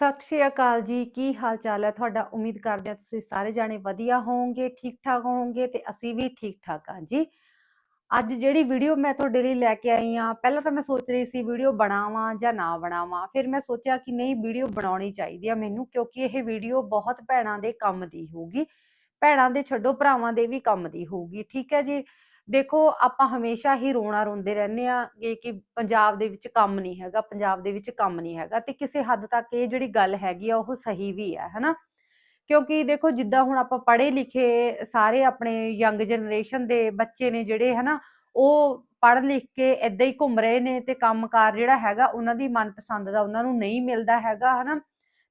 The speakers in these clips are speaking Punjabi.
ਸਤਿ ਸ਼੍ਰੀ ਅਕਾਲ ਜੀ, ਕੀ ਹਾਲ ਚਾਲ ਹੈ ਤੁਹਾਡਾ? ਉਮੀਦ ਕਰਦੇ ਹਾਂ ਤੁਸੀਂ ਸਾਰੇ ਜਾਣੇ ਵਧੀਆ ਹੋਵੋਗੇ ਠੀਕ ਠਾਕ ਹੋਵੋਗੇ ਤੇ ਅਸੀਂ ਵੀ ਠੀਕ ਠਾਕ ਹਾਂ ਜੀ। ਅੱਜ ਜਿਹੜੀ ਵੀਡੀਓ ਮੈਂ ਤੁਹਾਡੇ ਲਈ ਲੈ ਕੇ ਆਈ ਹਾਂ, ਪਹਿਲਾਂ ਤਾਂ ਮੈਂ ਸੋਚ ਰਹੀ ਸੀ ਵੀਡੀਓ ਬਣਾਵਾਂ ਜਾਂ ਨਾ ਬਣਾਵਾਂ, ਫਿਰ ਮੈਂ ਸੋਚਿਆ ਕਿ ਨਹੀਂ ਵੀਡੀਓ ਬਣਾਉਣੀ ਚਾਹੀਦੀ ਆ ਮੈਨੂੰ, ਕਿਉਂਕਿ ਇਹ ਵੀਡੀਓ ਬਹੁਤ ਭੈਣਾਂ ਦੇ ਕੰਮ ਦੀ ਹੋਊਗੀ, ਭੈਣਾਂ ਦੇ ਛੱਡੋ, ਭਰਾਵਾਂ ਦੇ ਵੀ ਕੰਮ ਦੀ ਹੋਊਗੀ, ਠੀਕ ਹੈ ਜੀ? ਦੇਖੋ, ਆਪਾਂ ਹਮੇਸ਼ਾ ਹੀ ਰੋਣਾ ਰੋਂਦੇ ਰਹਿੰਦੇ ਆ ਕਿ ਪੰਜਾਬ ਦੇ ਵਿੱਚ ਕੰਮ ਨਹੀਂ ਹੈਗਾ, ਪੰਜਾਬ ਦੇ ਵਿੱਚ ਕੰਮ ਨਹੀਂ ਹੈਗਾ ਤੇ ਕਿਸੇ ਹੱਦ ਤੱਕ ਇਹ ਜਿਹੜੀ ਗੱਲ ਹੈਗੀ ਆ, ਉਹ ਸਹੀ ਵੀ ਹੈ ਹਨਾ? ਕਿਉਂਕਿ ਦੇਖੋ, ਜਿੱਦਾਂ ਹੁਣ ਆਪਾਂ ਪੜ੍ਹੇ ਲਿਖੇ ਸਾਰੇ ਆਪਣੇ ਯੰਗ ਜਨਰੇਸ਼ਨ ਦੇ ਬੱਚੇ ਨੇ ਜਿਹੜੇ, ਹਨਾ, ਉਹ ਪੜ੍ਹ ਲਿਖ ਕੇ ਇਦਾਂ ਹੀ ਘੁੰਮ ਰਹੇ ਨੇ ਤੇ ਕੰਮਕਾਰ ਜਿਹੜਾ ਹੈਗਾ, ਉਹਨਾਂ ਦੀ ਮਨਪਸੰਦ ਦਾ ਉਹਨਾਂ ਨੂੰ ਨਹੀਂ ਮਿਲਦਾ ਹੈਗਾ, ਹਨਾ?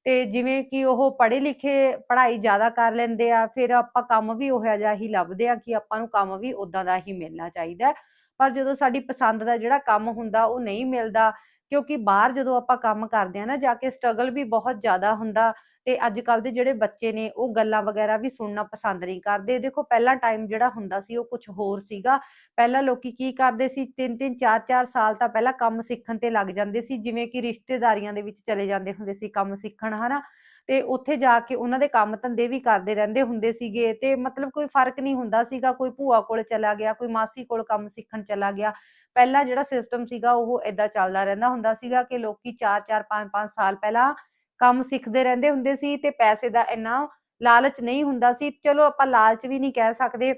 ਤੇ ਜਿਵੇਂ ਕਿ ਉਹ ਪੜ੍ਹੇ ਲਿਖੇ ਪੜ੍ਹਾਈ ਜ਼ਿਆਦਾ ਕਰ ਲੈਂਦੇ ਆ, ਫਿਰ ਆਪਾਂ ਕੰਮ ਵੀ ਉਹੋ ਜਿਹਾ ਹੀ ਲੱਭਦੇ ਆ ਕਿ ਆਪਾਂ ਨੂੰ ਕੰਮ ਵੀ ਉਦਾਂ ਦਾ ਹੀ ਮਿਲਣਾ ਚਾਹੀਦਾ ਪਰ ਜਦੋਂ ਸਾਡੀ ਪਸੰਦ ਦਾ ਜਿਹੜਾ ਕੰਮ ਹੁੰਦਾ ਉਹ ਨਹੀਂ ਮਿਲਦਾ ਕਿਉਂਕਿ ਬਾਹਰ ਜਦੋਂ ਆਪਾਂ ਕੰਮ ਕਰਦੇ ਆ ਨਾ, ਜਾ ਕੇ ਸਟਰਗਲ ਵੀ ਬਹੁਤ ਜ਼ਿਆਦਾ ਹੁੰਦਾ ਤੇ ਅੱਜ ਕੱਲ ਦੇ ਜਿਹੜੇ ਬੱਚੇ ਨੇ, ਉਹ ਗੱਲਾਂ ਵਗੈਰਾ ਵੀ ਸੁਣਨਾ ਪਸੰਦ ਨਹੀਂ ਕਰਦੇ। ਦੇਖੋ, ਪਹਿਲਾਂ ਟਾਈਮ ਜਿਹੜਾ ਹੁੰਦਾ ਸੀ, ਉਹ ਕੁਝ ਹੋਰ ਸੀਗਾ। ਪਹਿਲਾਂ ਲੋਕੀ ਕੀ ਕਰਦੇ ਸੀ 3-3 4-4 ਸਾਲ ਤਾਂ ਪਹਿਲਾਂ ਕੰਮ ਸਿੱਖਣ ਤੇ ਲੱਗ ਜਾਂਦੇ ਸੀ, ਜਿਵੇਂ ਕਿ ਰਿਸ਼ਤੇਦਾਰੀਆਂ ਦੇ ਵਿੱਚ ਚਲੇ ਜਾਂਦੇ ਹੁੰਦੇ ਸੀ ਕੰਮ ਸਿੱਖਣ, ਹਨਾ? ਤੇ ਉੱਥੇ ਜਾ ਕੇ ਉਹਨਾਂ ਦੇ ਕੰਮ ਧੰਦੇ ਵੀ ਕਰਦੇ ਰਹਿੰਦੇ ਹੁੰਦੇ ਸੀਗੇ ਤੇ ਮਤਲਬ ਕੋਈ ਫ਼ਰਕ ਨਹੀਂ ਹੁੰਦਾ ਸੀਗਾ, ਕੋਈ ਭੂਆ ਕੋਲ ਚਲਾ ਗਿਆ, ਕੋਈ ਮਾਸੀ ਕੋਲ ਕੰਮ ਸਿੱਖਣ ਚਲਾ ਗਿਆ। ਪਹਿਲਾਂ ਜਿਹੜਾ ਸਿਸਟਮ ਸੀਗਾ ਉਹ ਇਦਾਂ ਚੱਲਦਾ ਰਹਿੰਦਾ ਹੁੰਦਾ ਸੀਗਾ ਕਿ ਲੋਕੀ 4-4 5-5 ਸਾਲ ਪਹਿਲਾਂ ਕੰਮ ਸਿੱਖਦੇ ਰਹਿੰਦੇ ਹੁੰਦੇ ਸੀ ਤੇ ਪੈਸੇ ਦਾ ਇੰਨਾ ਲਾਲਚ ਨਹੀਂ ਹੁੰਦਾ ਸੀ। ਚਲੋ ਆਪਾਂ ਲਾਲਚ ਵੀ ਨਹੀਂ ਕਹਿ ਸਕਦੇ।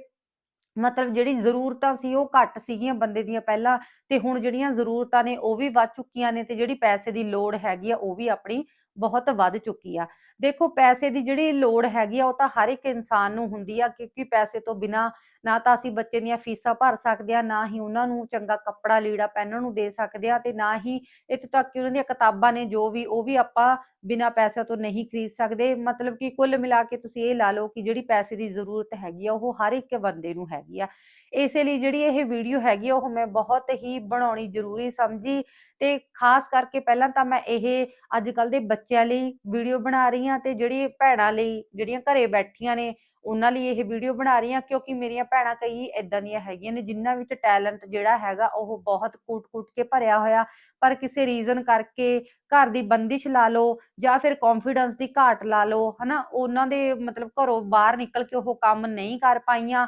ਮਤਲਬ ਜਿਹੜੀ ਜ਼ਰੂਰਤਾਂ ਸੀ ਉਹ ਘੱਟ ਸੀਗੀਆਂ ਬੰਦੇ ਦੀਆਂ ਪਹਿਲਾਂ ਤੇ ਹੁਣ ਜਿਹੜੀਆਂ ਜ਼ਰੂਰਤਾਂ ਨੇ ਉਹ ਵੀ ਵੱਧ ਚੁੱਕੀਆਂ ਨੇ ਤੇ ਜਿਹੜੀ ਪੈਸੇ ਦੀ ਲੋੜ ਹੈਗੀ ਆ ਉਹ ਵੀ ਆਪਣੀ ਬਹੁਤ ਵੱਧ ਚੁੱਕੀ ਆ। ਦੇਖੋ, ਪੈਸੇ ਦੀ ਜਿਹੜੀ ਲੋੜ ਹੈਗੀ ਆ, ਉਹ ਤਾਂ ਹਰ ਇੱਕ ਇਨਸਾਨ ਨੂੰ ਹੁੰਦੀ ਆ, ਕਿਉਂਕਿ ਪੈਸੇ ਤੋਂ ਬਿਨਾ ਨਾ ਤਾਂ ਅਸੀਂ ਬੱਚੇ ਦੀਆਂ ਫੀਸਾਂ ਭਰ ਸਕਦੇ ਆ, ਨਾ ਹੀ ਉਹਨਾਂ ਨੂੰ ਚੰਗਾ ਕੱਪੜਾ, ਲੀੜਾ ਪਹਿਨਣ ਨੂੰ ਦੇ ਸਕਦੇ ਆ ਤੇ ਨਾ ਹੀ ਇੱਥੇ ਤੱਕ ਕਿ ਉਹਨਾਂ ਦੀਆਂ ਕਿਤਾਬਾਂ ਨੇ ਜੋ ਵੀ, ਉਹ ਵੀ ਆਪਾਂ ਬਿਨਾ ਪੈਸੇ ਤੋਂ ਨਹੀਂ ਖਰੀਦ ਸਕਦੇ। ਮਤਲਬ ਕਿ ਕੁੱਲ ਮਿਲਾ ਕੇ ਤੁਸੀਂ ਇਹ ਲਾ ਲਓ ਕਿ ਜਿਹੜੀ ਪੈਸੇ ਦੀ ਜ਼ਰੂਰਤ ਹੈਗੀ ਆ, ਉਹ ਹਰ ਇੱਕ ਬੰਦੇ ਨੂੰ ਹੈਗੀ ਆ। ਇਸੇ ਲਈ ਜਿਹੜੀ ਇਹ ਵੀਡੀਓ ਹੈਗੀ ਉਹ ਮੈਂ ਬਹੁਤ ਹੀ ਬਣਾਉਣੀ ਜ਼ਰੂਰੀ ਸਮਝੀ ਤੇ ਖਾਸ ਕਰਕੇ ਪਹਿਲਾਂ ਤਾਂ ਮੈਂ ਇਹ ਅੱਜ ਕੱਲ ਦੇ ਬੱਚਿਆਂ ਲਈ ਵੀਡੀਓ ਬਣਾ ਰਹੀ ਹਾਂ ਤੇ ਜਿਹੜੀ ਭੈਣਾਂ ਲਈ, ਜਿਹੜੀਆਂ ਘਰੇ ਬੈਠੀਆਂ ਨੇ, ਉਹਨਾਂ ਲਈ ਇਹ ਵੀਡੀਓ ਬਣਾ ਰਹੀ ਹਾਂ ਕਿਉਂਕਿ ਮੇਰੀਆਂ ਭੈਣਾਂ ਕਈ ਇਦਾਂ ਦੀਆਂ ਹੈਗੀਆਂ ਨੇ ਜਿਨ੍ਹਾਂ ਵਿੱਚ ਟੈਲੈਂਟ ਜਿਹੜਾ ਹੈਗਾ, ਉਹ ਬਹੁਤ ਕੂਟ-ਕੂਟ ਕੇ ਭਰਿਆ ਹੋਇਆ। ਪਰ ਕਿਸੇ ਰੀਜ਼ਨ ਕਰਕੇ ਘਰ ਦੀ ਬੰਦਿਸ਼ ਲਾ ਲਓ ਜਾਂ ਫਿਰ ਕੌਨਫੀਡੈਂਸ ਦੀ ਘਾਟ ਲਾ ਲਓ, ਹਨਾ, ਉਹਨਾਂ ਦੇ ਮਤਲਬ ਘਰੋਂ ਬਾਹਰ ਨਿਕਲ ਕੇ ਉਹ ਕੰਮ ਨਹੀਂ ਕਰ ਪਾਈਆਂ।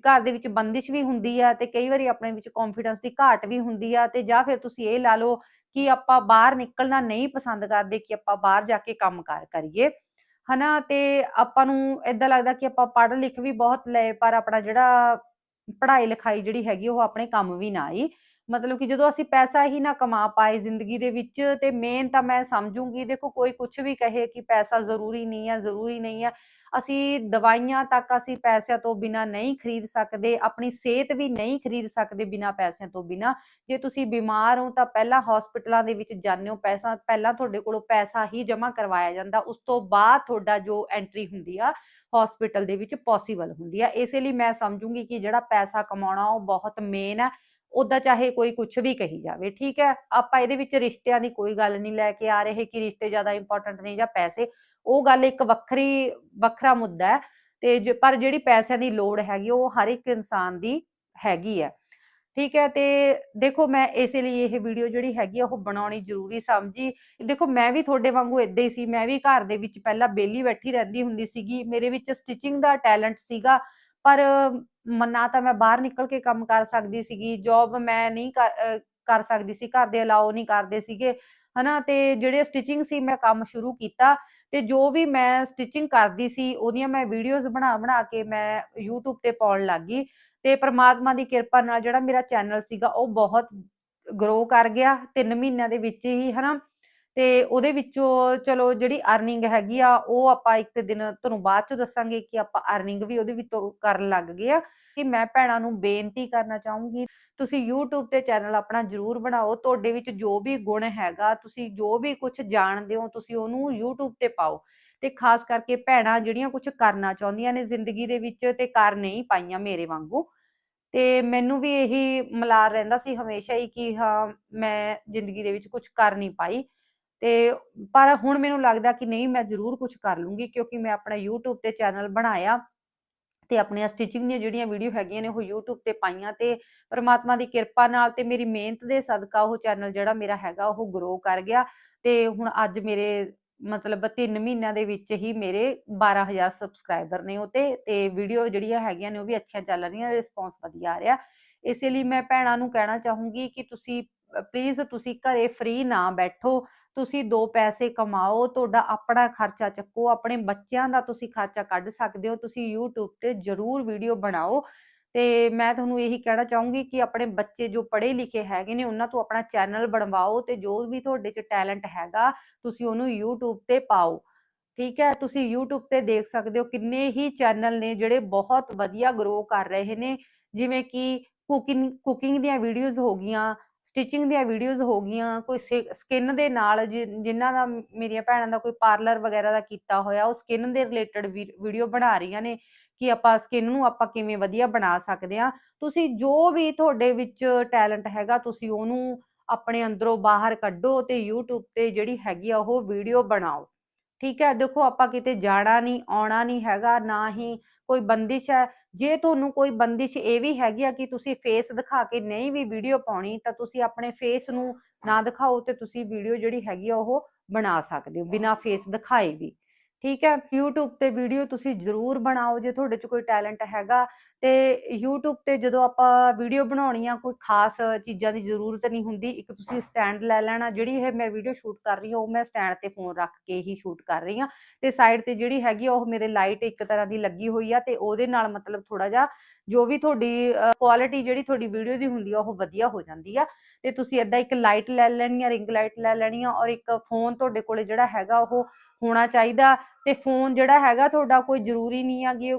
ਘਰ ਦੇ ਵਿੱਚ ਬੰਦਿਸ਼ ਵੀ ਹੁੰਦੀ ਆ ਤੇ ਕਈ ਵਾਰੀ ਆਪਣੇ ਵਿੱਚ ਕੌਨਫੀਡੈਂਸ ਦੀ ਘਾਟ ਵੀ ਹੁੰਦੀ ਆ ਤੇ ਜਾਂ ਫਿਰ ਤੁਸੀਂ ਇਹ ਲਾ ਲਓ ਕਿ ਆਪਾਂ ਬਾਹਰ ਨਿਕਲਣਾ ਨਹੀਂ ਪਸੰਦ ਕਰਦੇ ਕਿ ਆਪਾਂ ਬਾਹਰ ਜਾ ਕੇ ਕੰਮ ਕਾਰ ਕਰੀਏ, ਹਨਾ? ਤੇ ਆਪਾਂ ਨੂੰ ਇਦਾਂ ਲੱਗਦਾ ਕਿ ਆਪਾਂ ਪੜ੍ਹ ਲਿਖ ਵੀ ਬਹੁਤ ਲਏ ਪਰ ਆਪਣਾ ਜਿਹੜਾ ਪੜ੍ਹਾਈ ਲਿਖਾਈ ਜਿਹੜੀ ਹੈਗੀ ਉਹ ਆਪਣੇ ਕੰਮ ਵੀ ਨਾ ਆਈ। ਮਤਲਬ ਕਿ ਜਦੋਂ ਅਸੀਂ ਪੈਸਾ ਹੀ ਨਾ ਕਮਾ ਪਾਏ ਜ਼ਿੰਦਗੀ ਦੇ ਵਿੱਚ ਤੇ ਮੇਨ ਤਾਂ ਮੈਂ ਸਮਝੂੰਗੀ, ਦੇਖੋ ਕੋਈ ਕੁਝ ਵੀ ਕਹੇ ਕਿ ਪੈਸਾ ਜ਼ਰੂਰੀ ਨਹੀਂ ਹੈ ਜ਼ਰੂਰੀ ਨਹੀਂ ਹੈ ਅਸੀਂ ਦਵਾਈਆਂ ਤੱਕ ਅਸੀਂ ਪੈਸਿਆਂ ਤੋਂ ਬਿਨਾ ਨਹੀਂ ਖਰੀਦ ਸਕਦੇ, ਆਪਣੀ ਸਿਹਤ ਵੀ ਨਹੀਂ ਖਰੀਦ ਸਕਦੇ ਬਿਨਾ ਪੈਸਿਆਂ ਤੋਂ ਬਿਨਾ। ਜੇ ਤੁਸੀਂ ਬਿਮਾਰ ਹੋ ਤਾਂ ਪਹਿਲਾਂ ਹਸਪੀਟਲਾਂ ਦੇ ਵਿੱਚ ਜਾਂਦੇ ਹੋ, ਪੈਸਾ, ਪਹਿਲਾਂ ਤੁਹਾਡੇ ਕੋਲੋਂ ਪੈਸਾ ਹੀ ਜਮ੍ਹਾਂ ਕਰਵਾਇਆ ਜਾਂਦਾ, ਉਸ ਤੋਂ ਬਾਅਦ ਤੁਹਾਡਾ ਜੋ ਐਂਟਰੀ ਹੁੰਦੀ ਆ ਹਸਪੀਟਲ ਦੇ ਵਿੱਚ ਪੋਸੀਬਲ ਹੁੰਦੀ ਆ। ਇਸੇ ਲਈ ਮੈਂ ਸਮਝੂੰਗੀ ਕਿ ਜਿਹੜਾ ਪੈਸਾ ਕਮਾਉਣਾ ਉਹ ਬਹੁਤ ਮੇਨ ਹੈ ਉਦਾਂ ਚਾਹੇ ਕੋਈ ਕੁਝ ਵੀ ਕਹੀ ਜਾਵੇ, ਠੀਕ ਹੈ? ਆਪਾਂ ਇਹਦੇ ਵਿੱਚ ਰਿਸ਼ਤਿਆਂ ਦੀ ਕੋਈ ਗੱਲ ਨਹੀਂ ਲੈ ਕੇ ਆ ਰਹੇ ਕਿ ਰਿਸ਼ਤੇ ਜ਼ਿਆਦਾ ਇੰਪੋਰਟੈਂਟ ਨੇ ਜਾਂ ਪੈਸੇ। ਉਹ ਗੱਲ ਇੱਕ ਵੱਖਰੀ, ਵੱਖਰਾ ਮੁੱਦਾ ਹੈ ਤੇ ਪਰ ਜਿਹੜੀ ਪੈਸਿਆਂ ਦੀ ਲੋੜ ਹੈਗੀ, ਉਹ ਹਰ ਇੱਕ ਇਨਸਾਨ ਦੀ ਹੈਗੀ ਹੈ। ਠੀਕ ਹੈ? ਤੇ ਦੇਖੋ, ਮੈਂ ਇਸੇ ਲਈ ਇਹ ਵੀਡੀਓ ਜਿਹੜੀ ਹੈਗੀ ਆ, ਉਹ ਬਣਾਉਣੀ ਜ਼ਰੂਰੀ ਸਮਝੀ। ਦੇਖੋ, ਮੈਂ ਵੀ ਤੁਹਾਡੇ ਵਾਂਗੂ ਇਦਾਂ ਹੀ ਸੀ। ਮੈਂ ਵੀ ਘਰ ਦੇ ਵਿੱਚ ਪਹਿਲਾਂ ਬੇਲੀ ਬੈਠੀ ਰਹਿੰਦੀ ਹੁੰਦੀ ਸੀਗੀ। ਮੇਰੇ ਵਿੱਚ ਸਟਿਚਿੰਗ ਦਾ ਟੈਲੈਂਟ ਸੀਗਾ, ਪਰ ਨਾ ਤਾਂ ਮੈਂ ਬਾਹਰ ਨਿਕਲ ਕੇ ਕੰਮ ਕਰ ਸਕਦੀ ਸੀਗੀ ਜੌਬ ਮੈਂ ਨਹੀਂ ਕਰ ਸਕਦੀ ਸੀ, ਘਰ ਦੇ ਅਲਾਉ ਨਹੀਂ ਕਰਦੇ ਸੀਗੇ, ਹਨਾ, ਤੇ ਜਿਹੜੇ ਸਟਿਚਿੰਗ ਸੀ ਮੈਂ ਕੰਮ ਸ਼ੁਰੂ ਕੀਤਾ, ਤੇ ਜੋ ਵੀ ਮੈਂ ਸਟਿਚਿੰਗ ਕਰਦੀ ਸੀ, ਉਹਦੀਆਂ ਮੈਂ ਵੀਡੀਓਜ਼ ਬਣਾ ਬਣਾ ਕੇ ਮੈਂ YouTube ਤੇ ਪਾਉਣ ਲੱਗੀ ਤੇ ਪ੍ਰਮਾਤਮਾ ਦੀ ਕਿਰਪਾ ਨਾਲ ਜਿਹੜਾ ਮੇਰਾ ਚੈਨਲ ਸੀਗਾ, ਉਹ ਬਹੁਤ ਗਰੋ ਕਰ ਗਿਆ 3 ਮਹੀਨਿਆਂ ਦੇ ਵਿੱਚ ਹੀ, ਹਨਾ ਤੇ ਉਹਦੇ ਵਿੱਚੋਂ ਚਲੋ ਜਿਹੜੀ ਅਰਨਿੰਗ ਹੈਗੀ ਆ, ਉਹ ਆਪਾਂ ਇੱਕ ਦਿਨ ਤੁਹਾਨੂੰ ਬਾਅਦ ਚ ਦੱਸਾਂਗੇ ਕਿ ਆਪਾਂ ਅਰਨਿੰਗ ਵੀ ਉਹਦੇ ਵਿੱਚੋਂ ਕਰਨ ਲੱਗ ਗਏ ਆ। ਕਿ ਮੈਂ ਭੈਣਾਂ ਨੂੰ ਬੇਨਤੀ ਕਰਨਾ ਚਾਹੂੰਗੀ, ਤੁਸੀਂ YouTube ਤੇ ਚੈਨਲ ਆਪਣਾ ਜਰੂਰ ਬਣਾਓ। ਤੁਹਾਡੇ ਵਿੱਚ ਜੋ ਵੀ ਗੁਣ ਹੈਗਾ, ਤੁਸੀਂ ਜੋ ਵੀ ਕੁਝ ਜਾਣਦੇ ਹੋ, ਤੁਸੀਂ ਉਹਨੂੰ YouTube ਤੇ ਪਾਓ। ਤੇ ਖਾਸ ਕਰਕੇ ਭੈਣਾਂ ਜਿਹੜੀਆਂ ਕੁਝ ਕਰਨਾ ਚਾਹੁੰਦੀਆਂ ਨੇ ਜ਼ਿੰਦਗੀ ਦੇ ਵਿੱਚ ਤੇ ਕਰ ਨਹੀਂ ਪਾਈਆਂ ਮੇਰੇ ਵਾਂਗੂ। ਤੇ ਮੈਨੂੰ ਵੀ ਇਹੀ ਮਲਾਰ ਰਹਿੰਦਾ ਸੀ ਹਮੇਸ਼ਾ ਹੀ ਕਿ ਹਾਂ, ਮੈਂ ਜ਼ਿੰਦਗੀ ਦੇ ਵਿੱਚ ਕੁਝ ਕਰ ਨਹੀਂ ਪਾਈ। ਤੇ ਪਰ ਹੁਣ ਮੈਨੂੰ ਲੱਗਦਾ ਕਿ ਨਹੀਂ, ਮੈਂ ਜ਼ਰੂਰ ਕੁਝ ਕਰ ਲੂੰਗੀ ਕਿਉਂਕਿ ਮੈਂ ਆਪਣਾ YouTube ਤੇ ਚੈਨਲ ਬਣਾਇਆ ਤੇ ਆਪਣੀਆਂ ਸਟਿਚਿੰਗ ਦੀਆਂ ਜਿਹੜੀਆਂ ਵੀਡੀਓ ਹੈਗੀਆਂ ਨੇ, ਉਹ YouTube ਤੇ ਪਾਈਆਂ ਤੇ ਪਰਮਾਤਮਾ ਦੀ ਕਿਰਪਾ ਨਾਲ ਤੇ ਮੇਰੀ ਮਿਹਨਤ ਦੇ ਸਦਕਾ ਉਹ ਚੈਨਲ ਜਿਹੜਾ ਮੇਰਾ ਹੈਗਾ, ਉਹ ਗਰੋ ਕਰ ਗਿਆ ਤੇ ਹੁਣ ਅੱਜ ਮੇਰੇ ਮਤਲਬ 3 ਮਹੀਨਿਆਂ ਦੇ ਵਿੱਚ ਹੀ ਮੇਰੇ 12000 ਸਬਸਕ੍ਰਾਈਬਰ ਨੇ ਉਹ ਤੇ ਤੇ ਵੀਡੀਓ ਜਿਹੜੀਆਂ ਹੈਗੀਆਂ ਨੇ ਉਹ ਵੀ ਅੱਛੀਆਂ ਚੱਲ ਰਹੀਆਂ ਰਿਸਪੌਂਸ ਵਧੀਆ ਆ ਰਿਹਾ। ਇਸੇ ਲਈ ਮੈਂ ਭੈਣਾਂ ਨੂੰ ਕਹਿਣਾ ਚਾਹੂੰਗੀ ਕਿ ਤੁਸੀਂ ਪਲੀਜ਼ ਤੁਸੀਂ ਘਰੇ ਫ੍ਰੀ ਨਾ ਬੈਠੋ ਤੁਸੀਂ ਦੋ ਪੈਸੇ ਕਮਾਓ, ਤੁਹਾਡਾ ਆਪਣਾ ਖਰਚਾ ਚੱਕੋ, ਆਪਣੇ ਬੱਚਿਆਂ ਦਾ ਤੁਸੀਂ ਖਰਚਾ ਕੱਢ ਸਕਦੇ ਹੋ, ਤੁਸੀਂ YouTube ਤੇ ਜ਼ਰੂਰ ਵੀਡੀਓ ਬਣਾਓ। ਤੇ ਮੈਂ ਤੁਹਾਨੂੰ ਇਹੀ ਕਹਿਣਾ ਚਾਹੂੰਗੀ ਕਿ ਆਪਣੇ ਬੱਚੇ ਜੋ ਪੜ੍ਹੇ ਲਿਖੇ ਹੈਗੇ ਨੇ, ਉਹਨਾਂ ਤੋਂ ਆਪਣਾ ਚੈਨਲ ਬਣਵਾਓ ਤੇ ਜੋ ਵੀ ਤੁਹਾਡੇ 'ਚ ਟੈਲੈਂਟ ਹੈਗਾ, ਤੁਸੀਂ ਉਹਨੂੰ YouTube ਤੇ ਪਾਓ। ਠੀਕ ਹੈ? ਤੁਸੀਂ YouTube ਤੇ ਦੇਖ ਸਕਦੇ ਹੋ ਕਿੰਨੇ ਹੀ ਚੈਨਲ ਨੇ ਜਿਹੜੇ ਬਹੁਤ ਵਧੀਆ ਗਰੋ ਕਰ ਰਹੇ ਨੇ। ਜਿਵੇਂ ਕਿ ਕੁਕਿੰਗ ਕੁਕਿੰਗ ਦੀਆਂ ਵੀਡੀਓਜ਼ ਹੋ ਗਈਆਂ ਸਟਿਚਿੰਗ ਦੀਆਂ ਵੀਡੀਓਜ਼ ਹੋ ਗਈਆਂ, ਕੋਈ ਸਕਿਨ ਦੇ ਨਾਲ ਜਿ- ਜਿਨ੍ਹਾਂ ਦਾ ਮੇਰੀਆਂ ਭੈਣਾਂ ਦਾ ਕੋਈ ਪਾਰਲਰ ਵਗੈਰਾ ਦਾ ਕੀਤਾ ਹੋਇਆ, ਉਹ ਸਕਿਨ ਦੇ ਰਿਲੇਟਡ ਵੀਡੀਓ ਬਣਾ ਰਹੀਆਂ ਨੇ ਕਿ ਆਪਾਂ ਸਕਿਨ ਨੂੰ ਆਪਾਂ ਕਿਵੇਂ ਵਧੀਆ ਬਣਾ ਸਕਦੇ ਆ ਤੁਸੀਂ ਜੋ ਵੀ ਤੁਹਾਡੇ ਵਿੱਚ ਟੈਲੈਂਟ ਹੈਗਾ, ਤੁਸੀਂ ਉਹਨੂੰ ਆਪਣੇ ਅੰਦਰੋਂ ਬਾਹਰ ਕੱਢੋ ਤੇ YouTube ਤੇ ਜਿਹੜੀ ਹੈਗੀ ਆ ਉਹ ਵੀਡੀਓ ਬਣਾਓ। ਠੀਕ ਹੈ, ਦੇਖੋ ਆਪਾਂ ਕਿਤੇ ਜਾਣਾ ਨਹੀਂ, ਆਉਣਾ ਨਹੀਂ ਹੈਗਾ, ਨਾ ਹੀ ਕੋਈ ਬੰਦਿਸ਼ ਹੈ। ਜੇ ਤੁਹਾਨੂੰ ਕੋਈ ਬੰਦਿਸ਼ ਇਹ ਵੀ ਹੈਗੀ ਆ ਕਿ ਤੁਸੀਂ ਫੇਸ ਦਿਖਾ ਕੇ ਨਹੀਂ ਵੀ ਵੀਡੀਓ ਪਾਉਣੀ, ਤਾਂ ਤੁਸੀਂ ਆਪਣੇ ਫੇਸ ਨੂੰ ਨਾ ਦਿਖਾਓ ਤੇ ਤੁਸੀਂ ਵੀਡੀਓ ਜਿਹੜੀ ਹੈਗੀ ਆ ਉਹ ਬਣਾ ਸਕਦੇ ਹੋ, ਬਿਨਾ ਫੇਸ ਦਿਖਾਏ ਵੀ। ਠੀਕ ਹੈ, YouTube ਤੇ ਵੀਡੀਓ ਤੁਸੀਂ ਜ਼ਰੂਰ ਬਣਾਓ ਜੇ ਤੁਹਾਡੇ 'ਚ ਕੋਈ ਟੈਲੈਂਟ ਹੈਗਾ ਤੇ YouTube ਤੇ ਜਦੋਂ ਆਪਾਂ ਵੀਡੀਓ ਬਣਾਉਣੀ ਆ ਕੋਈ ਖਾਸ ਚੀਜ਼ਾਂ ਦੀ ਜ਼ਰੂਰਤ ਨਹੀਂ ਹੁੰਦੀ, ਇੱਕ ਤੁਸੀਂ ਸਟੈਂਡ ਲੈ ਲੈਣਾ, ਜਿਹੜੀ ਇਹ ਮੈਂ ਵੀਡੀਓ ਸ਼ੂਟ ਕਰ ਰਹੀ ਹਾਂ, ਉਹ ਮੈਂ ਸਟੈਂਡ ਤੇ ਫੋਨ ਰੱਖ ਕੇ ਹੀ ਸ਼ੂਟ ਕਰ ਰਹੀ ਹਾਂ ਤੇ ਸਾਈਡ ਤੇ ਜਿਹੜੀ ਹੈਗੀ ਆ, ਉਹ ਮੇਰੇ ਲਾਈਟ ਇੱਕ ਤਰ੍ਹਾਂ ਦੀ ਲੱਗੀ ਹੋਈ ਆ ਤੇ ਉਹਦੇ ਨਾਲ ਮਤਲਬ ਥੋੜਾ ਜਿਹਾ ਜੋ ਵੀ ਤੁਹਾਡੀ ਕੁਆਲਿਟੀ ਜਿਹੜੀ ਤੁਹਾਡੀ ਵੀਡੀਓ ਦੀ ਹੁੰਦੀ ਆ, ਉਹ ਵਧੀਆ ਹੋ ਜਾਂਦੀ ਆ। ਤੇ ਤੁਸੀਂ ਏਦਾਂ ਇੱਕ ਲਾਈਟ ਲੈ ਲੈਣੀ ਆ ਰਿੰਗ ਲਾਈਟ ਲੈ ਲੈਣੀ ਆ ਔਰ ਇੱਕ ਫੋਨ ਤੁਹਾਡੇ ਕੋਲੇ ਜਿਹੜਾ ਹੈਗਾ ਉਹ ਹੋਣਾ ਚਾਹੀਦਾ ਤੇ ਫੋਨ ਜਿਹੜਾ ਹੈਗਾ ਤੁਹਾਡਾ ਕੋਈ ਜ਼ਰੂਰੀ ਨਹੀਂ ਆ ਕਿ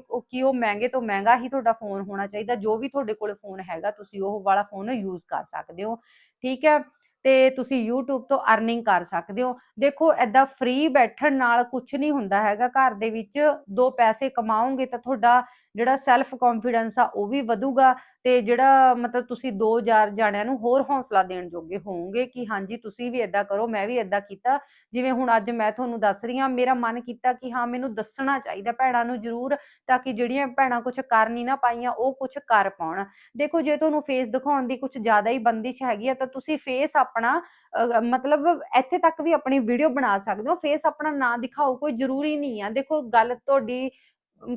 ਉਹ ਮਹਿੰਗੇ ਤੋਂ ਮਹਿੰਗਾ ਹੀ ਤੁਹਾਡਾ ਫੋਨ ਹੋਣਾ ਚਾਹੀਦਾ, ਜੋ ਵੀ ਤੁਹਾਡੇ ਕੋਲ ਫੋਨ ਹੈਗਾ ਤੁਸੀਂ ਉਹ ਵਾਲਾ ਫੋਨ ਯੂਜ਼ ਕਰ ਸਕਦੇ ਹੋ, ਠੀਕ ਹੈ ਤੇ ਤੁਸੀਂ YouTube ਤੋਂ ਅਰਨਿੰਗ ਕਰ ਸਕਦੇ ਹੋ। ਦੇਖੋ ਐਦਾਂ ਫ੍ਰੀ ਬੈਠਣ ਨਾਲ ਕੁਝ ਨਹੀਂ ਹੁੰਦਾ ਹੈਗਾ ਘਰ ਦੇ ਵਿੱਚ, ਦੋ ਪੈਸੇ ਕਮਾਓਗੇ ਤਾਂ ਤੁਹਾਡਾ ਜਿਹੜਾ ਸੈਲਫ ਕੌਨਫੀਡੈਂਸ ਆ, ਉਹ ਵੀ ਵਧੂਗਾ ਤੇ ਜਿਹੜਾ ਮਤਲਬ ਤੁਸੀਂ 2000 ਜਾਣਿਆਂ ਨੂੰ ਹੋਰ ਹੌਸਲਾ ਦੇਣ ਜੋਗੇ ਹੋਵੋਗੇ ਕਿ ਹਾਂਜੀ, ਤੁਸੀਂ ਵੀ ਇਦਾਂ ਕਰੋ, ਮੈਂ ਵੀ ਇਦਾਂ ਕੀਤਾ। ਜਿਵੇਂ ਹੁਣ ਅੱਜ ਮੈਂ ਤੁਹਾਨੂੰ ਦੱਸ ਰਹੀ ਹਾਂ, ਮੇਰਾ ਮਨ ਕੀਤਾ ਕਿ ਹਾਂ, ਮੈਨੂੰ ਦੱਸਣਾ ਚਾਹੀਦਾ ਭੈਣਾਂ ਨੂੰ ਜ਼ਰੂਰ ਤਾਂ ਕਿ ਜਿਹੜੀਆਂ ਭੈਣਾਂ ਕੁਝ ਕਰ ਨਹੀਂ ਨਾ ਪਾਈਆਂ, ਉਹ ਕੁਝ ਕਰ ਪਾਉਣ। ਦੇਖੋ, ਜੇ ਤੁਹਾਨੂੰ ਫੇਸ ਦਿਖਾਉਣ ਦੀ ਕੁਝ ਜ਼ਿਆਦਾ ਹੀ ਬੰਦਿਸ਼ ਹੈਗੀ ਆ, ਤਾਂ ਤੁਸੀਂ ਫੇਸ ਆਪਣਾ ਮਤਲਬ ਇੱਥੇ ਤੱਕ ਵੀ ਆਪਣੀ ਵੀਡੀਓ ਬਣਾ ਸਕਦੇ ਹੋ। ਫੇਸ ਆਪਣਾ ਨਾ ਦਿਖਾਓ, ਕੋਈ ਜ਼ਰੂਰੀ ਨਹੀਂ ਆ। ਦੇਖੋ, ਗੱਲ ਤੁਹਾਡੀ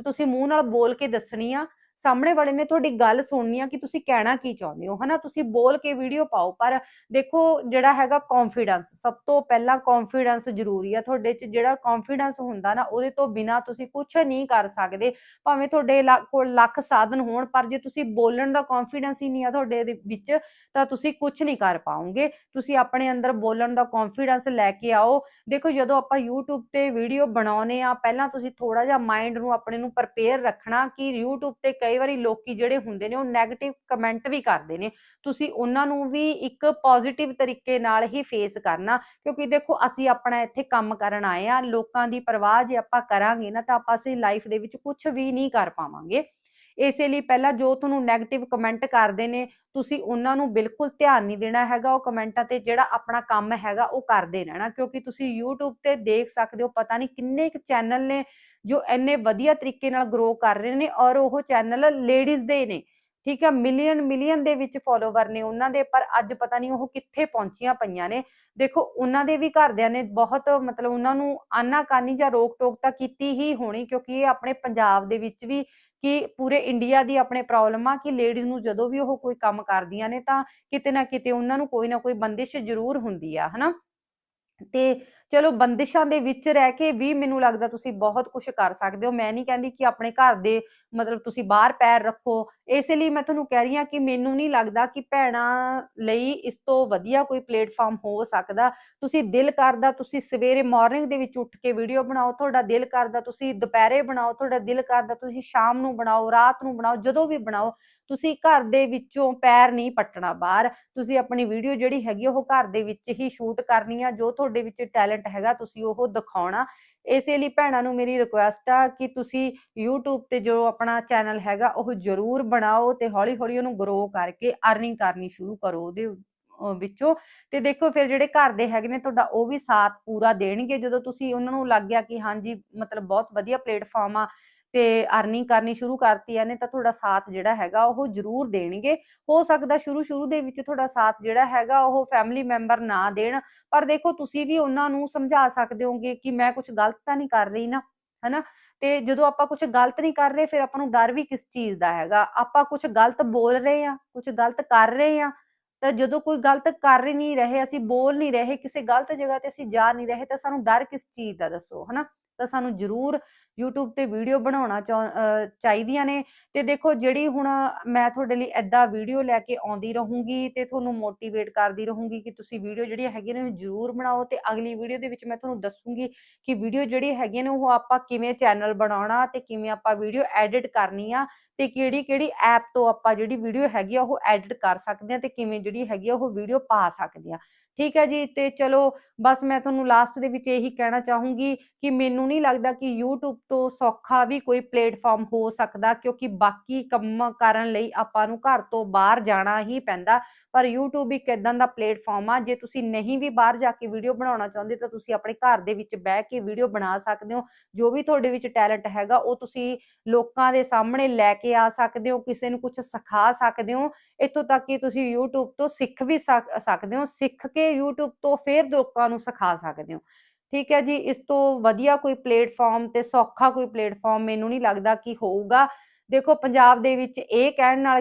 ਤੁਸੀਂ ਮੂੰਹ ਨਾਲ ਬੋਲ ਕੇ ਦੱਸਣੀ ਆ ਸਾਹਮਣੇ ਵਾਲੇ ਨੇ ਤੁਹਾਡੀ ਗੱਲ ਸੁਣਨੀ ਆ ਕਿ ਤੁਸੀਂ ਕਹਿਣਾ ਕੀ ਚਾਹੁੰਦੇ ਹੋ, ਹਨਾ? ਤੁਸੀਂ ਬੋਲ ਕੇ ਵੀਡੀਓ ਪਾਓ, ਪਰ ਦੇਖੋ ਜਿਹੜਾ ਹੈਗਾ ਕੌਨਫੀਡੈਂਸ ਸਭ ਤੋਂ ਪਹਿਲਾਂ ਕੌਨਫੀਡੈਂਸ ਜ਼ਰੂਰੀ ਆ ਤੁਹਾਡੇ 'ਚ, ਜਿਹੜਾ ਕੌਨਫੀਡੈਂਸ ਹੁੰਦਾ ਨਾ, ਉਹਦੇ ਤੋਂ ਬਿਨਾ ਤੁਸੀਂ ਕੁਝ ਨਹੀਂ ਕਰ ਸਕਦੇ, ਭਾਵੇਂ ਤੁਹਾਡੇ ਕੋਲ ਲੱਖ ਸਾਧਨ ਹੋਣ, ਪਰ ਜੇ ਤੁਸੀਂ ਬੋਲਣ ਦਾ ਕੌਨਫੀਡੈਂਸ ਹੀ ਨਹੀਂ ਆ ਤੁਹਾਡੇ ਦੇ ਵਿੱਚ, ਤਾਂ ਤੁਸੀਂ ਕੁਝ ਨਹੀਂ ਕਰ ਪਾਓਗੇ। ਤੁਸੀਂ ਆਪਣੇ ਅੰਦਰ ਬੋਲਣ ਦਾ ਕੌਨਫੀਡੈਂਸ ਲੈ ਕੇ ਆਓ। ਦੇਖੋ ਜਦੋਂ ਆਪਾਂ YouTube ਤੇ ਵੀਡੀਓ ਬਣਾਉਨੇ ਆ, ਪਹਿਲਾਂ ਤੁਸੀਂ ਥੋੜਾ ਜਿਹਾ ਮਾਈਂਡ ਨੂੰ ਆਪਣੇ ਨੂੰ ਪ੍ਰਪੇਅਰ ਰੱਖਣਾ ਕਿ YouTube ਤੇ ਕਈ ਵਾਰੀ ਲੋਕੀ ਜਿਹੜੇ ਹੁੰਦੇ ਨੇ ਉਹ 네ਗੇਟਿਵ ਕਮੈਂਟ ਵੀ ਕਰਦੇ ਨੇ। ਤੁਸੀਂ ਉਹਨਾਂ ਨੂੰ ਵੀ ਇੱਕ ਪੋਜ਼ਿਟਿਵ ਤਰੀਕੇ ਨਾਲ ਹੀ ਫੇਸ ਕਰਨਾ, ਕਿਉਂਕਿ ਦੇਖੋ ਅਸੀਂ ਆਪਣਾ ਇੱਥੇ ਕੰਮ ਕਰਨ ਆਏ ਆ ਲੋਕਾਂ ਦੀ ਪਰਵਾਹ ਜੇ ਆਪਾਂ ਕਰਾਂਗੇ ਨਾ ਤਾਂ ਆਪਾਂ ਅਸੀਂ ਲਾਈਫ ਦੇ ਵਿੱਚ ਕੁਝ ਵੀ ਨਹੀਂ ਕਰ ਪਾਵਾਂਗੇ। ਇਸੇ ਲਈ ਪਹਿਲਾਂ ਜੋ ਤੁਹਾਨੂੰ 네ਗੇਟਿਵ ਕਮੈਂਟ ਕਰਦੇ ਨੇ, ਤੁਸੀਂ ਉਹਨਾਂ ਨੂੰ ਬਿਲਕੁਲ ਧਿਆਨ ਨਹੀਂ ਦੇਣਾ ਹੈਗਾ, ਉਹ ਕਮੈਂਟਾਂ ਤੇ ਜਿਹੜਾ ਆਪਣਾ ਕੰਮ ਹੈਗਾ ਉਹ ਕਰਦੇ ਰਹਿਣਾ, ਕਿਉਂਕਿ ਤੁਸੀਂ YouTube ਤੇ ਦੇਖ ਸਕਦੇ ਹੋ, ਪਤਾ ਨਹੀਂ ਕਿੰਨੇ ਕੁ ਚੈਨਲ ਨੇ ਜੋ ਇੰਨੇ ਵਧੀਆ ਤਰੀਕੇ ਨਾਲ ਗਰੋ ਕਰ ਰਹੇ ਨੇ ਔਰ ਉਹ ਚੈਨਲ ਲੇਡੀਜ਼ ਦੇ ਨੇ, ਠੀਕ ਹੈ ਮਿਲੀਅਨ ਮਿਲੀਅਨ ਦੇ ਵਿੱਚ ਫੋਲੋਵਰ ਨੇ ਉਹਨਾਂ ਦੇ, ਪਰ ਅੱਜ ਪਤਾ ਨਹੀਂ ਉਹ ਕਿੱਥੇ ਪਹੁੰਚੀਆਂ ਪਈਆਂ ਨੇ। ਦੇਖੋ, ਉਹਨਾਂ ਦੇ ਵੀ ਘਰਦਿਆਂ ਨੇ ਬਹੁਤ ਮਤਲਬ ਉਹਨਾਂ ਨੂੰ ਆਨਾਕਾਨੀ ਜਾਂ ਰੋਕ ਟੋਕ ਤਾਂ ਕੀਤੀ ਹੀ ਹੋਣੀ, ਕਿਉਂਕਿ ਇਹ ਆਪਣੇ ਪੰਜਾਬ ਦੇ ਵਿੱਚ ਵੀ ਕਿ ਪੂਰੇ ਇੰਡੀਆ ਦੀ ਆਪਣੇ ਪ੍ਰੋਬਲਮ ਆ ਕਿ ਲੇਡੀਜ਼ ਨੂੰ ਜਦੋਂ ਵੀ ਉਹ ਕੋਈ ਕੰਮ ਕਰਦੀਆਂ ਨੇ ਤਾਂ ਕਿਤੇ ਨਾ ਕਿਤੇ ਉਹਨਾਂ ਨੂੰ ਕੋਈ ਨਾ ਕੋਈ ਬੰਦਿਸ਼ ਜ਼ਰੂਰ ਹੁੰਦੀ ਆ, ਹਨਾ? ਤੇ ਚਲੋ ਬੰਦਿਸ਼ਾਂ ਦੇ ਵਿੱਚ ਰਹਿ ਕੇ ਵੀ ਮੈਨੂੰ ਲੱਗਦਾ ਤੁਸੀਂ ਬਹੁਤ ਕੁਝ ਕਰ ਸਕਦੇ ਹੋ। ਮੈਂ ਨਹੀਂ ਕਹਿੰਦੀ ਕਿ ਆਪਣੇ ਘਰ ਦੇ ਮਤਲਬ ਤੁਸੀਂ ਬਾਹਰ ਪੈਰ ਰੱਖੋ। ਇਸੇ ਲਈ ਮੈਂ ਤੁਹਾਨੂੰ ਕਹਿ ਰਹੀ ਹਾਂ ਕਿ ਮੈਨੂੰ ਨਹੀਂ ਲੱਗਦਾ ਕਿ ਭੈਣਾਂ ਲਈ ਇਸ ਤੋਂ ਵਧੀਆ ਕੋਈ ਪਲੇਟਫਾਰਮ ਹੋ ਸਕਦਾ। ਤੁਸੀਂ ਦਿਲ ਕਰਦਾ ਤੁਸੀਂ ਸਵੇਰੇ ਮਾਰਨਿੰਗ ਦੇ ਵਿੱਚ ਉੱਠ ਕੇ ਵੀਡੀਓ ਬਣਾਓ, ਤੁਹਾਡਾ ਦਿਲ ਕਰਦਾ ਤੁਸੀਂ ਦੁਪਹਿਰੇ ਬਣਾਓ, ਤੁਹਾਡਾ ਦਿਲ ਕਰਦਾ ਤੁਸੀਂ ਸ਼ਾਮ ਨੂੰ ਬਣਾਓ, ਰਾਤ ਨੂੰ ਬਣਾਓ, ਜਦੋਂ ਵੀ ਬਣਾਓ, ਤੁਸੀਂ ਘਰ ਦੇ ਵਿੱਚੋਂ ਪੈਰ ਨਹੀਂ ਪੱਟਣਾ ਬਾਹਰ। ਤੁਸੀਂ ਆਪਣੀ ਵੀਡੀਓ ਜਿਹੜੀ ਹੈਗੀ ਉਹ ਘਰ ਦੇ ਵਿੱਚ ਹੀ ਸ਼ੂਟ ਕਰਨੀ ਆ, ਜੋ ਤੁਹਾਡੇ ਵਿੱਚ ਟੈਲੈਂਟ ਹੈਗਾ, ਤੁਸੀਂ ਉਹ ਦਿਖਾਉਣਾ। ਇਸੇ ਲਈ ਭੈਣਾਂ ਨੂੰ ਮੇਰੀ ਰਿਕੁਐਸਟ ਆ ਕਿ ਤੁਸੀਂ YouTube ਤੇ ਜੋ ਆਪਣਾ ਚੈਨਲ ਹੈਗਾ, ਉਹ ਜ਼ਰੂਰ ਬਣਾਓ ਤੇ ਹੌਲੀ ਹੌਲੀ ਉਹਨੂੰ ਗਰੋ ਕਰਕੇ ਅਰਨਿੰਗ ਕਰਨੀ ਸ਼ੁਰੂ ਕਰੋ ਉਹਦੇ ਵਿੱਚੋਂ। ਤੇ ਦੇਖੋ ਫਿਰ ਜਿਹੜੇ ਘਰ ਦੇ ਹੈਗੇ ਨੇ, ਤੁਹਾਡਾ ਉਹ ਵੀ ਸਾਥ ਪੂਰਾ ਦੇਣਗੇ। ਜਦੋਂ ਤੁਸੀਂ ਉਹਨਾਂ ਨੂੰ ਲੱਗ ਗਿਆ ਕਿ ਹਾਂਜੀ, ਮਤਲਬ ਬਹੁਤ ਵਧੀਆ ਪਲੇਟਫਾਰਮ ਆ ਤੇ ਅਰਨਿੰਗ ਕਰਨੀ ਸ਼ੁਰੂ ਕਰਤੀ ਆ ਨੇ ਤਾਂ ਤੁਹਾਡਾ ਸਾਥ ਜਿਹੜਾ ਹੈਗਾ ਉਹ ਜ਼ਰੂਰ ਦੇਣਗੇ। ਹੋ ਸਕਦਾ ਸ਼ੁਰੂ ਸ਼ੁਰੂ ਦੇ ਵਿੱਚ ਤੁਹਾਡਾ ਸਾਥ ਜਿਹੜਾ ਹੈਗਾ ਉਹ ਫੈਮਿਲੀ ਮੈਂਬਰ ਨਾ ਦੇਣ, ਪਰ ਦੇਖੋ ਤੁਸੀਂ ਵੀ ਉਹਨਾਂ ਨੂੰ ਸਮਝਾ ਸਕਦੇ ਹੋਗੇ ਕਿ ਮੈਂ ਕੁਝ ਗਲਤ ਤਾਂ ਨਹੀਂ ਕਰ ਰਹੀ ਨਾ, ਹਨਾ? ਤੇ ਜਦੋਂ ਆਪਾਂ ਕੁਝ ਗਲਤ ਨਹੀਂ ਕਰ ਰਹੇ, ਫਿਰ ਆਪਾਂ ਨੂੰ ਡਰ ਵੀ ਕਿਸ ਚੀਜ਼ ਦਾ ਹੈਗਾ? ਆਪਾਂ ਕੁਝ ਗਲਤ ਬੋਲ ਰਹੇ ਆ ਕੁਝ ਗਲਤ ਕਰ ਰਹੇ ਆ ਤਾਂ ਜਦੋਂ ਕੋਈ ਗਲਤ ਕਰ ਹੀ ਨਹੀਂ ਰਹੇ, ਅਸੀਂ ਬੋਲ ਨਹੀਂ ਰਹੇ, ਕਿਸੇ ਗਲਤ ਜਗ੍ਹਾ ਤੇ ਅਸੀਂ ਜਾ ਨਹੀਂ ਰਹੇ, ਤਾਂ ਸਾਨੂੰ ਡਰ ਕਿਸ ਚੀਜ਼ ਦਾ ਦੱਸੋ, ਹਨਾ? ਤਾਂ ਸਾਨੂੰ ਜ਼ਰੂਰ YouTube ਤੇ ਵੀਡੀਓ ਬਣਾਉਣਾ ਚਾਹ- ਚਾਹੀਦੀਆਂ ਨੇ। ਤੇ ਦੇਖੋ, ਜਿਹੜੀ ਹੁਣ ਮੈਂ ਤੁਹਾਡੇ ਲਈ ਐਦਾਂ ਵੀਡੀਓ ਲੈ ਕੇ ਆਉਂਦੀ ਰਹੂੰਗੀ ਤੇ ਤੁਹਾਨੂੰ ਮੋਟੀਵੇਟ ਕਰਦੀ ਰਹੂੰਗੀ ਕਿ ਤੁਸੀਂ ਵੀਡੀਓ ਜਿਹੜੀਆਂ ਹੈਗੀਆਂ ਨੇ ਜ਼ਰੂਰ ਬਣਾਓ ਤੇ ਅਗਲੀ ਵੀਡੀਓ ਦੇ ਵਿੱਚ ਮੈਂ ਤੁਹਾਨੂੰ ਦੱਸੂੰਗੀ ਕਿ ਵੀਡੀਓ ਜਿਹੜੀ ਹੈਗੀਆਂ ਨੇ ਉਹ ਆਪਾਂ ਕਿਵੇਂ ਚੈਨਲ ਬਣਾਉਣਾ ਤੇ ਕਿਵੇਂ ਆਪਾਂ ਵੀਡੀਓ ਐਡਿਟ ਕਰਨੀ ਆ ਤੇ ਕਿਹੜੀ ਕਿਹੜੀ ਐਪ ਤੋਂ ਆਪਾਂ ਜਿਹੜੀ ਵੀਡੀਓ ਹੈਗੀ ਆ ਉਹ ਐਡਿਟ ਕਰ ਸਕਦੇ ਆ ਤੇ ਕਿਵੇਂ ਜਿਹੜੀ ਹੈਗੀ ਆ ਉਹ ਵੀਡੀਓ ਪਾ ਸਕਦੇ ਆ। ਠੀਕ ਹੈ ਜੀ? ਤੇ ਚਲੋ, ਬਸ ਮੈਂ ਤੁਹਾਨੂੰ ਲਾਸਟ ਦੇ ਵਿੱਚ ਇਹੀ ਕਹਿਣਾ ਚਾਹੂੰਗੀ ਕਿ ਮੈਨੂੰ ਨਹੀਂ ਲੱਗਦਾ ਕਿ YouTube ਤੋਂ ਸੌਖਾ ਵੀ ਕੋਈ ਪਲੇਟਫਾਰਮ ਹੋ ਸਕਦਾ, ਕਿਉਂਕਿ ਬਾਕੀ ਕੰਮ ਕਰਨ ਲਈ ਆਪਾਂ ਨੂੰ ਘਰ ਤੋਂ ਬਾਹਰ ਜਾਣਾ ਹੀ ਪੈਂਦਾ। ਪਰ YouTube ਇੱਕ ਇਦਾਂ ਦਾ ਪਲੇਟਫਾਰਮ ਆ, ਜੇ ਤੁਸੀਂ ਨਹੀਂ ਵੀ ਬਾਹਰ ਜਾ ਕੇ ਵੀਡੀਓ ਬਣਾਉਣਾ ਚਾਹੁੰਦੇ ਤਾਂ ਤੁਸੀਂ ਆਪਣੇ ਘਰ ਦੇ ਵਿੱਚ ਬਹਿ ਕੇ ਵੀਡੀਓ ਬਣਾ ਸਕਦੇ ਹੋ। ਜੋ ਵੀ ਤੁਹਾਡੇ ਵਿੱਚ ਟੈਲੈਂਟ ਹੈਗਾ, ਉਹ ਤੁਸੀਂ ਲੋਕਾਂ ਦੇ ਸਾਹਮਣੇ ਲੈ ਕੇ ਆ ਸਕਦੇ ਹੋ, ਕਿਸੇ ਨੂੰ ਕੁਝ ਸਿਖਾ ਸਕਦੇ ਹੋ। ਇੱਥੋਂ ਤੱਕ ਕਿ ਤੁਸੀਂ YouTube ਤੋਂ ਸਿੱਖ ਵੀ ਸਕ- ਸਕਦੇ ਹੋ, ਸਿੱਖ ਕੇ YouTube ਤੋਂ ਫਿਰ ਲੋਕਾਂ ਨੂੰ ਸਿਖਾ ਸਕਦੇ ਹੋ। ਠੀਕ ਹੈ ਜੀ, ਇਸ ਤੋਂ ਵਧੀਆ ਕੋਈ ਪਲੇਟਫਾਰਮ ਤੇ ਸੌਖਾ ਕੋਈ ਪਲੇਟਫਾਰਮ ਮੈਨੂੰ ਨਹੀਂ ਲੱਗਦਾ ਕਿ ਹੋਊਗਾ। ਦੇਖੋ, ਪੰਜਾਬ ਦੇ ਵਿੱਚ ਇਹ ਕਹਿਣ ਨਾਲ